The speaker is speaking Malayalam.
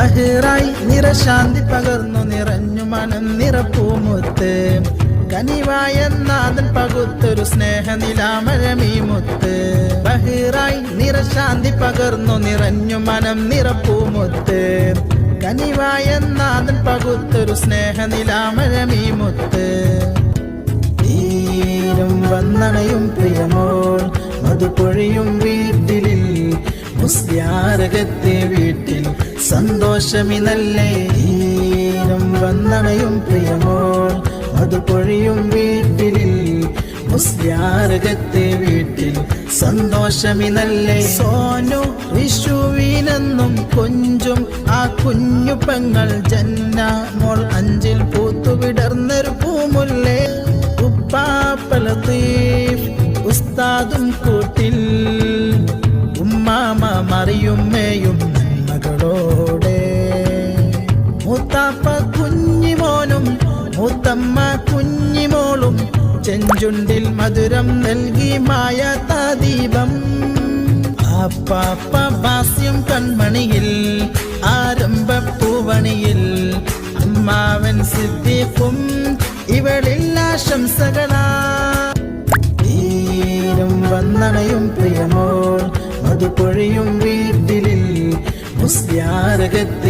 ബഹിറായി നിരശാന്തി പകർന്നു നിറഞ്ഞു മനം നിറപ്പൂമുത്ത്. കനിവായ നാഥൻ പകുത്തൊരു സ്നേഹനിലാമഴമീ മുത്ത് ബഹിറായി നിറശാന്തി പകർന്നു നിറഞ്ഞു മനം നിറപ്പൂമുത്ത്. കനിവായ നാഥൻ പകുത്തൊരു സ്നേഹനിലാമഴമീ മുത്ത് തീരും വന്നണയും പ്രിയമോൾ മധുപൊഴിയും വീട്ടിലിൽ മുസ്യാരകത്തെ വീട്ടിൽ സന്തോഷമിനല്ലേ? തീരും വന്നണയും പ്രിയമോൾ അത് പൊഴിയും വീട്ടിലിൽ. മുസ്ലിയാരകത്തെ വീട്ടിൽ സന്തോഷമിനല്ലേ? സോനു വിഷുവിനെന്നും കൊഞ്ചും ആ കുഞ്ഞു പെങ്ങൾ ജന്ന മോൾ അഞ്ചിൽ പൂത്തുവിടർന്നൊരു പൂമുല്ലേ? ഉപ്പാപ്പലത്തീ ഉസ്താദും കൂട്ടിൽ മൂത്തമ്മ കുഞ്ഞിമോളും ചെഞ്ചുണ്ടിൽ മധുരം നൽകി മായ താദീപം ഭാസ്യം കൺമണിയിൽ ആരംഭപ്പൂവണിയിൽ അമ്മാവൻ സിദ്ദീഖും ഇവളിൽ ആശംസകളാ. തീരും വന്നണയും പ്രിയമോൾ മധുപൊഴിയും വീട്ടിലിൽ മുസ്യാരകത്തെ